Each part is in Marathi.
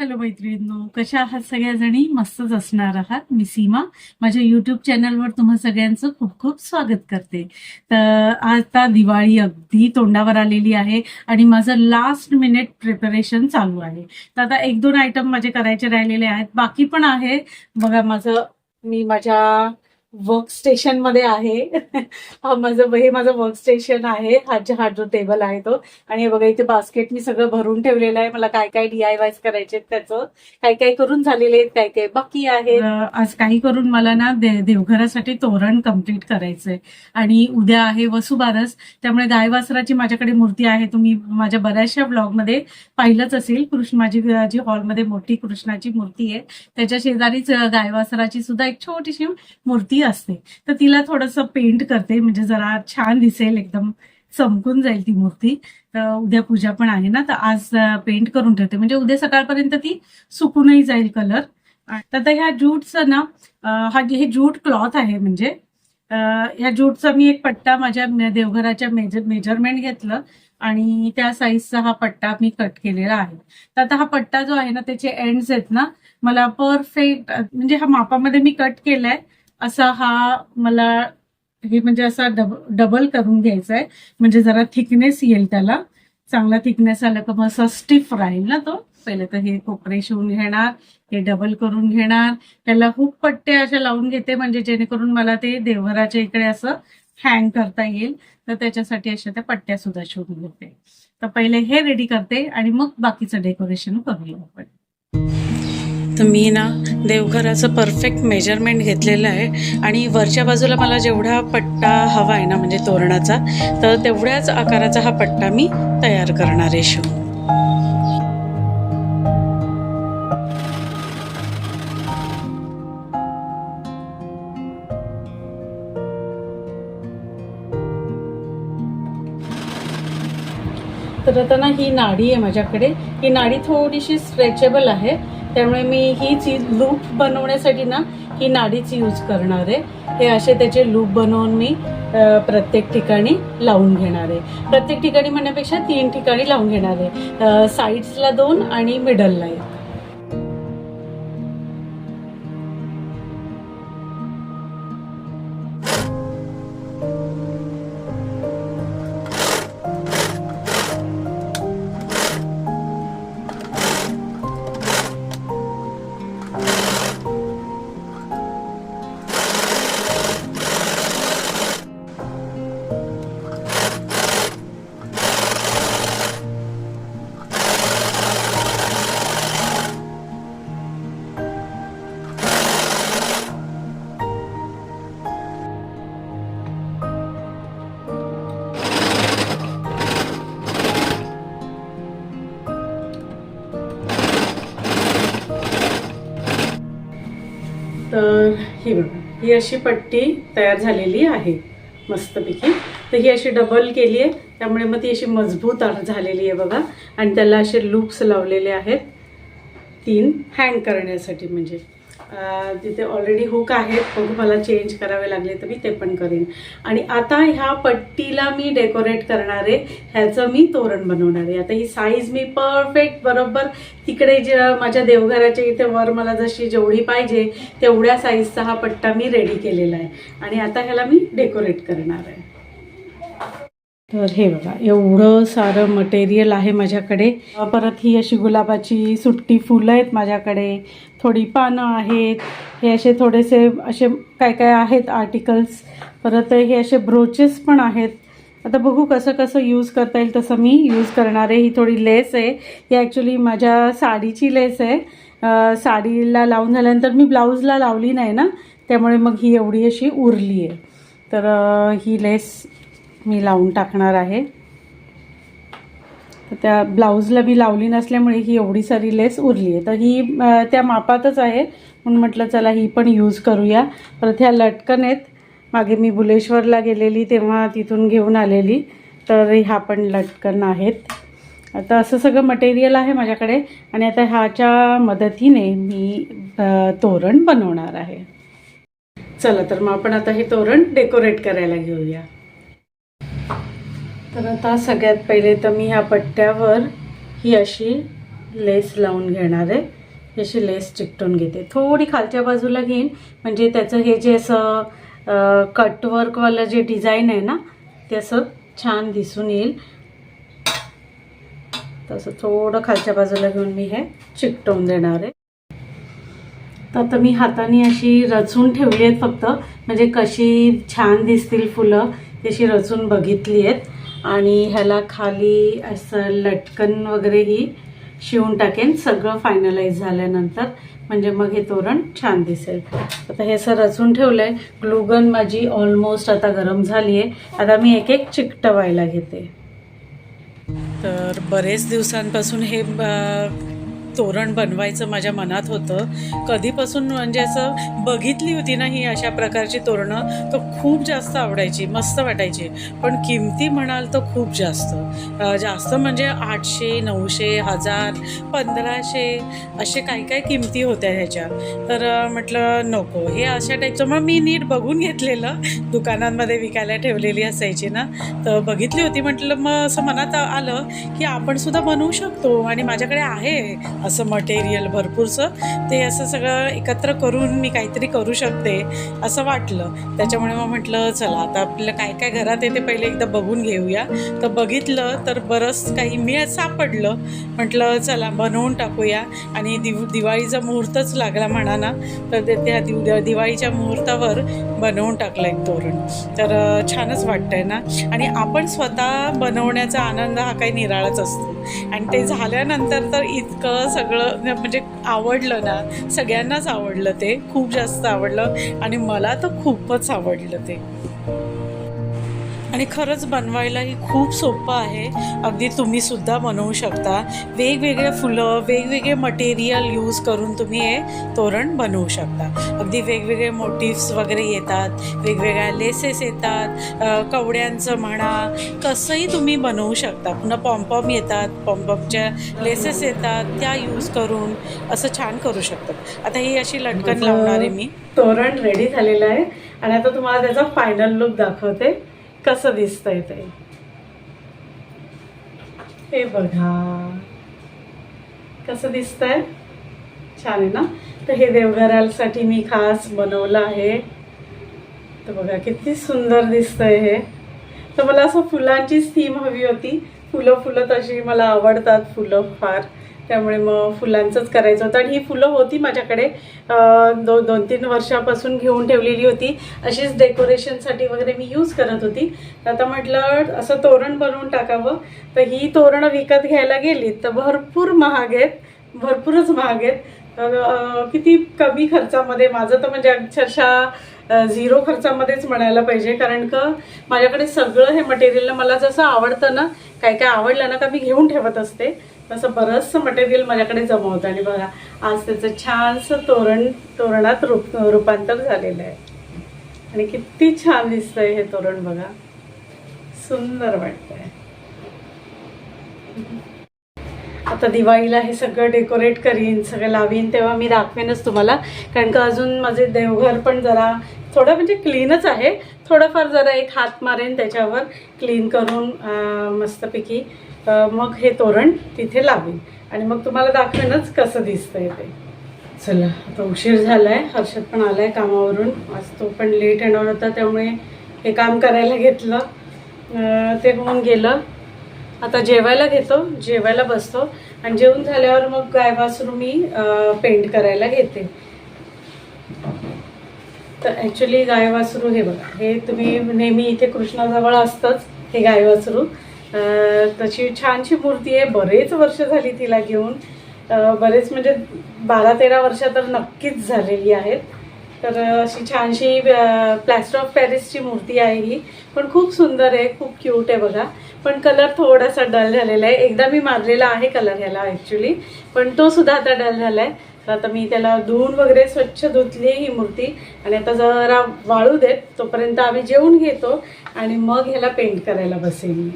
हॅलो मैत्रिणींनो कशा आहात सगळ्याजणी? मस्तच असणार आहात मी सीमा. माझ्या युट्यूब चॅनलवर तुम्हा सगळ्यांचं खूप खूप स्वागत करते. तर आता दिवाळी अगदी तोंडावर आलेली आहे आणि माझं लास्ट मिनिट प्रिपरेशन चालू आहे. तर आता एक दोन आयटम माझे करायचे राहिलेले आहेत. बाकी पण आहे. बघा माझं मी माझ्या वर्क स्टेशनमध्ये आहे. हा माझं हे माझं वर्क स्टेशन आहे. हा हा जो टेबल आहे तो. आणि हे बघा इथे बास्केट मी सगळं भरून ठेवलेलं आहे. मला काय काय डी आय वायस करायचे त्याचं. काय काय करून झालेले आहेत काय काय बाकी आहे आज काही करून मला ना देवघरासाठी तोरण कंप्लीट करायचंय. आणि उद्या आहे वसुबारस. त्यामुळे गायवासराची माझ्याकडे मूर्ती आहे. तुम्ही माझ्या बऱ्याचशा ब्लॉगमध्ये पाहिलंच असेल. कृष्ण माझी जी हॉलमध्ये मोठी कृष्णाची मूर्ती आहे. त्याच्या शेजारीच गायवासराची सुद्धा एक छोटीशी मूर्ती असते. तर तिला थोडंसं पेंट करते. म्हणजे जरा छान दिसेल एकदम चमकून जाईल ती मूर्ती. तर उद्या पूजा पण आहे ना तर आज पेंट करून ठेवते. म्हणजे उद्या सकाळपर्यंत ती सुकूनही जाईल कलर तर आता ह्या ज्यूटचं ना हा हे ज्यूट क्लॉथ आहे म्हणजे ह्या ज्यूटचा मी एक पट्टा माझ्या देवघराच्या मेजर मेजरमेंट घेतलं आणि त्या साईजचा हा पट्टा मी कट केलेला आहे. तर आता हा पट्टा जो आहे ना त्याचे एंड्स आहेत ना मला परफेक्ट म्हणजे हा मापामध्ये मी कट केलाय. असा हा मला हे म्हणजे असा डब डबल करून घ्यायचा आहे म्हणजे जरा थिकनेस येईल त्याला. चांगला थिकनेस आला का मग असं स्टिफ राहील ना तो. पहिले तर हे कोपरे शिवून घेणार हे डबल करून घेणार. त्याला खूप पट्टे अशा लावून घेते म्हणजे जेणेकरून मला ते देवराच्या इकडे असं हँग करता येईल. तर त्याच्यासाठी अशा त्या पट्ट्या सुद्धा शिवून घेते. तर पहिले हे रेडी करते आणि मग बाकीचं डेकोरेशन करूया आपण. तर मी ना देवघराचं परफेक्ट मेजरमेंट घेतलेलं आहे. आणि वरच्या बाजूला मला जेवढा पट्टा हवा आहे ना म्हणजे तोरणाचा तर तेवढ्याच आकाराचा हा पट्टा मी तयार करणार आहे शिव. तर आता ना ही नाडी आहे माझ्याकडे. ही नाडी थोडीशी स्ट्रेचेबल आहे. त्यामुळे मी ही चीज लूप बनवण्यासाठी ना ही नाडीच यूज करणार आहे. हे असे त्याचे लूप बनवून मी प्रत्येक ठिकाणी लावून घेणार आहे. प्रत्येक ठिकाणी म्हणण्यापेक्षा तीन ठिकाणी लावून घेणार आहे. साईड्सला दोन आणि मिडलला एक. तर ही बघा ही अशी पट्टी तयार झालेली आहे मस्तपैकी. तर ही अशी डबल केली आहे. त्यामुळे मग ती अशी मजबूत झालेली आहे बघा. आणि त्याला असे लूप्स लावलेले आहेत. तीन हँग करण्यासाठी म्हणजे. तिथे ऑलरेडी हुक आहेत बघू मला चेंज करावे लागले तर मी ते पण करेन. आणि आता ह्या पट्टीला मी डेकोरेट करणार आहे ह्याचं मी तोरण बनवणार आहे. आता ही साईज मी परफेक्ट बरोबर तिकडे जे माझ्या देवघराच्या इथे वर मला जशी जेवढी पाहिजे तेवढ्या साईजचा हा पट्टा मी रेडी केलेला आहे. आणि आता ह्याला मी डेकोरेट करणार आहे. तर हे बघा एवढं सारं मटेरियल आहे माझ्याकडे. परत ही अशी गुलाबाची सुट्टी फुलं आहेत माझ्याकडे. थोडी पानं आहेत. हे असे थोडेसे असे काय काय आहेत आर्टिकल्स परत हे असे ब्रोचेस पण आहेत. आता बघू कसं कसं यूज करता येईल तसं मी यूज करणार आहे. ही थोडी लेस आहे. ही ॲक्च्युली माझ्या साडीची लेस आहे. साडीला लावून झाल्यानंतर मी ब्लाऊजला लावली नाही ना त्यामुळे मग ही एवढी अशी उरली आहे. तर ही लेस मी लावून टाकणार आहे. त्या ब्लाऊजला मी लावली नसल्यामुळे ही एवढी सारी लेस उरली आहे तर ही त्या मापातच आहे. म्हणून म्हटलं चला ही पण यूज करूया. परत ह्या लटकन आहेत. मागे मी बुलेश्वरला गेलेली तेव्हा तिथून घेऊन आलेली. तर ह्या पण लटकन आहेत. आता असं सगळं मटेरियल आहे माझ्याकडे. आणि आता ह्याच्या मदतीने मी तोरण बनवणार आहे. चला तर मग आपण आता हे तोरण डेकोरेट करायला घेऊया. तर आता सगळ्यात पहिले तर मी ह्या पट्ट्यावर ही अशी लेस लावून घेणार आहे. ही अशी लेस चिकटून घेते. थोडी खालच्या बाजूला घेईन. म्हणजे त्याचं हे जे असं कटवर्कवालं जे डिझाईन आहे ना ते असं छान दिसून येईल. तसं थोडं खालच्या बाजूला घेऊन मी हे चिकटवून देणार आहे. तर आता मी हाताने अशी रचून ठेवली आहेत फक्त. म्हणजे कशी छान दिसतील फुलं तशी रचून बघितली आहेत. आणि ह्याला खाली असं लटकन वगैरेही शिवून टाकेन. सगळं फायनलाइज झाल्यानंतर म्हणजे मग हे तोरण छान दिसेल. आता हे असं रचून ठेवलं आहे ग्लुगन माझी ऑलमोस्ट आता गरम झाली आहे आता मी एक एक चिकटवायला घेते. तर बरेच दिवसांपासून हे तोरण बनवायचं माझ्या मनात होतं. कधीपासून म्हणजे असं बघितली होती ना ही अशा प्रकारची तोरणं तर खूप जास्त आवडायची मस्त वाटायची. पण किमती म्हणाल तर खूप जास्त. जास्त म्हणजे आठशे नऊशे हजार पंधराशे असे काही काही किमती होत्या ह्याच्या. तर म्हटलं नको हे अशा टाईपचं मग मी नीट बघून घेतलेलं. दुकानांमध्ये विकायला ठेवलेली असायची ना. तर बघितली होती म्हटलं मग असं मनात आलं की आपण सुद्धा बनवू शकतो आणि माझ्याकडे आहे. असं मटेरियल भरपूरचं ते असं सगळं एकत्र करून मी काहीतरी करू शकते असं वाटलं. त्याच्यामुळे मग म्हटलं चला आता आपलं काय काय घरात येते पहिले एकदा बघून घेऊया. तर बघितलं तर बरंच काही मी सापडलं. म्हटलं चला बनवून टाकूया. आणि दिव दिवाळीचा मुहूर्तच लागला म्हणा ना तर ते त्या दिव दिवाळीच्या मुहूर्तावर बनवून टाकलं एक तोरण. तर छानच वाटतंय ना. आणि आपण स्वतः बनवण्याचा आनंद हा काही निराळाच असतो. आणि ते झाल्यानंतर तर इतकं सगळं म्हणजे आवडलं ना सगळ्यांनाच आवडलं ते खूप जास्त आवडलं आणि मला तर खूपच आवडलं ते. आणि खरंच बनवायलाही खूप सोपं आहे. अगदी तुम्ही सुद्धा बनवू शकता. वेगवेगळे फुलं वेगवेगळे मटेरियल यूज करून तुम्ही हे तोरण बनवू शकता. अगदी वेगवेगळे मोटिव्स वगैरे येतात वेगवेगळ्या लेसेस येतात कवड्यांचं म्हणा कसंही तुम्ही बनवू शकता. पुन्हा पॉम्पॉम येतात पॉम्पॉमच्या लेसेस येतात त्या यूज करून असं छान करू शकतात. आता ही अशी लटकन लावणार आहे मी. तोरण रेडी झालेलं आहे. आणि आता तुम्हाला त्याचा फायनल लुक दाखवते. कसं दिसतंय ते? हे बघा. कसं दिसतंय? छान आहे ना? तर हे देवघरासाठी मी खास बनवलं आहे. तर बघा किती सुंदर दिसतंय हे. तर मला असं फुलांचीच थीम हवी होती. फुलं फुलं तशी मला आवडतात फुलं फार. त्यामुळे मग फुलांचंच करायचं होतं. आणि ही फुलं होती माझ्याकडे. दो दोन तीन वर्षापासून घेऊन ठेवलेली होती. अशीच डेकोरेशनसाठी वगैरे मी यूज करत होती. तर आता म्हटलं असं तोरण बनवून टाकावं. तर ही तोरणं विकत घ्यायला गेली तर भरपूर महाग आहेत. भरपूरच महाग आहेत. तर किती कमी खर्चामध्ये माझं तर म्हणजे अक्षरशः झिरो खर्चामध्येच म्हणायला पाहिजे. कारण का माझ्याकडे सगळं हे मटेरियल मला जसं आवडतं ना काय काय आवडलं ना का मी घेऊन ठेवत असते. तसं बरंचसं मटेरियल माझ्याकडे जमवतं. आणि बघा आज त्याचं छानसं तोरण तोरणात रूप रूपांतर झालेलं आहे. आणि किती छान दिसतंय हे तोरण बघा. सुंदर वाटतंय. आता दिवाळीला हे सगळं डेकोरेट करीन सगळं लावीन तेव्हा मी दाखवेनच तुम्हाला. कारण का अजून माझे देवघर पण जरा थोडं म्हणजे क्लीनच आहे. थोडंफार जरा एक हात मारेन त्याच्यावर क्लीन करून मस्तपैकी. मग हे तोरण तिथे लावेन. आणि मग तुम्हाला दाखवेनच कसं दिसतंय ते. चला आता उशीर झाला आहे हर्षद पण आला आहे कामावरून. आज तो पण लेट येणार होता त्यामुळे हे काम करायला घेतलं. ते होऊन गेलं. आता जेवायला घेतो जेवायला बसतो. आणि जेवून झाल्यावर मग गाय वासरू मी पेंट करायला घेते. तर ॲक्च्युली गाय वासरू हे बघा हे तुम्ही नेहमी इथे कृष्णाजवळ असतंच हे गाय वासरू. तशी छानशी मूर्ती आहे. बरेच वर्ष झाली तिला घेऊन. बरेच म्हणजे बारा तेरा वर्ष तर नक्कीच झालेली आहेत. तर अशी छानशी प्लॅस्टर ऑफ पॅरिसची मूर्ती आहे ही. पण खूप सुंदर आहे खूप क्यूट आहे बघा. पण कलर थोडासा डल झालेला आहे. एकदा मी मारलेला आहे कलर ह्याला ॲक्च्युली पण तो सुद्धा आता डल झाला आहे तर आता मी त्याला धुवून वगैरे स्वच्छ धुतली ही मूर्ती. आणि आता जरा वाळू देत तोपर्यंत आम्ही जेवून घेतो आणि मग ह्याला पेंट करायला बसेन मी.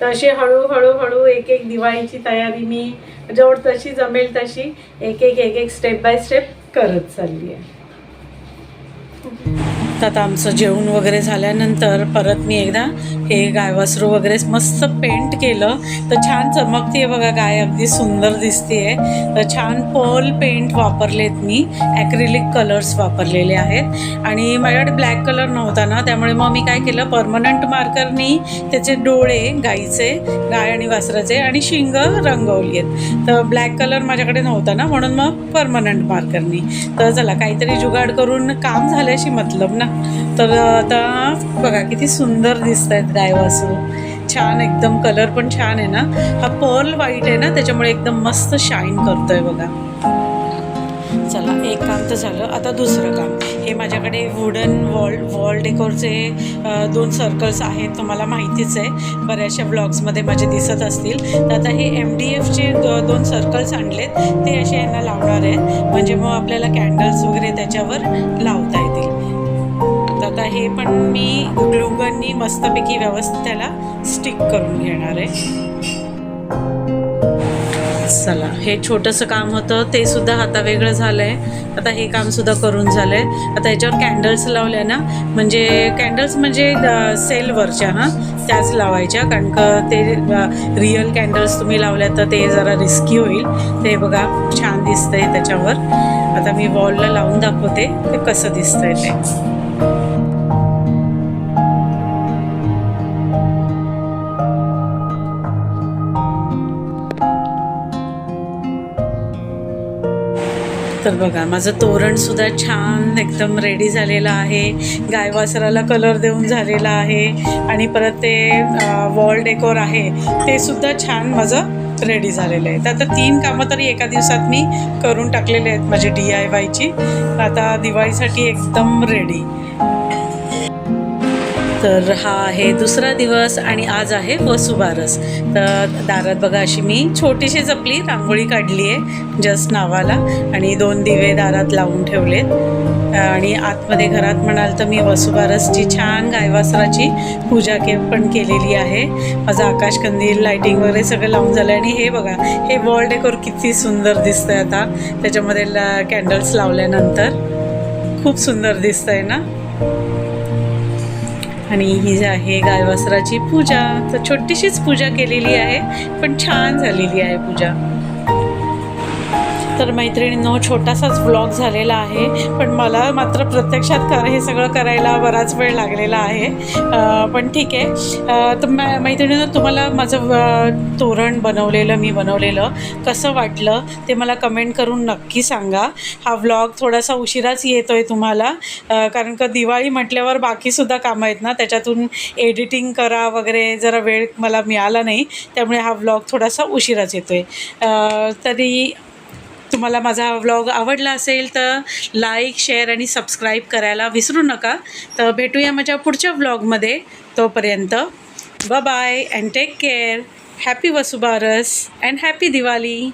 तर अशी हळूहळू हळू एक एक दिवाळीची तयारी मी जेवढ तशी जमेल तशी एक एक एक एक स्टेप बाय स्टेप करत चालली आहे. तर आता आमचं जेवण वगैरे झाल्यानंतर परत मी एकदा हे गाय वासरू वगैरे मस्त पेंट केलं. तर छान चमकते बघा गाय अगदी सुंदर दिसते तर छान पर्ल पेंट वापरलेत मी. ॲक्रिलिक कलर्स वापरलेले आहेत. आणि माझ्याकडे ब्लॅक कलर नव्हता ना त्यामुळे मग मी काय केलं परमनंट मार्करनी त्याचे डोळे गाईचे गाय आणि वासराचे आणि शिंग रंगवली आहेत. तर ब्लॅक कलर माझ्याकडे नव्हता ना म्हणून मग परमनंट मार्करनी तर चला काहीतरी जुगाड करून काम झाल्याशी मतलब ना. तर आता बघा किती सुंदर दिसत आहेत गायवासू छान एकदम कलर पण छान आहे ना. हा पर्ल व्हाईट आहे ना त्याच्यामुळे एकदम मस्त शाईन करतोय बघा. चला एक काम तर झालं. आता दुसरं काम. हे माझ्याकडे वुडन वॉल वॉल डेकोरचे दोन सर्कल्स आहेत तुम्हाला माहितीच आहे. बऱ्याचशा ब्लॉग्समध्ये माझे दिसत असतील. तर आता हे एम डी एफचे दोन सर्कल्स आणलेत. ते असे यांना लावणार आहेत. म्हणजे मग आपल्याला कॅन्डल्स वगैरे त्याच्यावर लावता होत आहे आता हे पण मी ग्लुगननी मस्तपैकी व्यवस्थित त्याला स्टिक करून घेणार आहे. चला हे छोटंसं काम होतं ते सुद्धा आता वेगळं झालं आहे आता हे काम सुद्धा करून झालं आहे आता याच्यावर कॅन्डल्स लावल्या ना म्हणजे कॅन्डल्स म्हणजे सेलवरच्या हां? त्याच लावायच्या कारण का ते रिअल कॅन्डल्स तुम्ही लावल्या तर ते जरा रिस्की होईल. ते बघा छान दिसतंय त्याच्यावर. आता मी वॉलला लावून दाखवते ते कसं दिसतंय ते. तर बघा माझं तोरणसुद्धा छान एकदम रेडी झालेलं आहे. गायवासराला कलर देऊन झालेला आहे. आणि परत ते वॉल डेकोर आहे. ते सुद्धा छान माझं रेडी झालेलं आहे. तर आता तीन कामं तरी एका दिवसात मी करून टाकलेले आहेत माझी डी आय वायची आता दिवाळीसाठी एकदम रेडी तर हा आहे दुसरा दिवस आणि आज आहे वसुबारस. तर दारात बघा अशी मी छोटीशी जपली रांगोळी काढली आहे जस्ट नावाला आणि दोन दिवे दारात लावून ठेवलेत. आणि आतमध्ये घरात म्हणाल तर मी वसुबारसची छान गायवासराची पूजा के पण केलेली आहे. माझं आकाशकंदील लायटिंग वगैरे सगळं लावून झालं आणि हे बघा हे वॉल डेकोर किती सुंदर दिसतंय आता. त्याच्यामध्ये कॅन्डल्स लावल्यानंतर. खूप सुंदर दिसतंय ना? आणि ही जी आहे गायवासराची पूजा तर छोटीशीच पूजा केलेली आहे पण छान झालेली आहे पूजा. तर मैत्रिणींनो छोटासाच ब्लॉग झालेला आहे. पण मला मात्र प्रत्यक्षात कर हे सगळं करायला बराच वेळ लागलेला आहे. पण ठीक आहे. तर मैत्रिणींनो तुम्हाला माझं तोरण बनवलेलं मी बनवलेलं कसं वाटलं ते मला कमेंट करून नक्की सांगा. हा व्लॉग थोडासा उशिराच येतो आहे तुम्हाला कारण का दिवाळी म्हटल्यावर बाकीसुद्धा कामं आहेत ना त्याच्यातून एडिटिंग करा वगैरे जरा वेळ मला मिळाला नाही. त्यामुळे हा व्लॉग थोडासा उशिराच येतो आहे तरी तुम्हाला माझा व्लॉग आवडला असेल तर लाईक शेअर आणि सबस्क्राईब करायला विसरू नका. तर भेटूया माझ्या पुढच्या व्लॉगमध्ये तोपर्यंत ब bye and take care happy Vasubaras and happy Diwali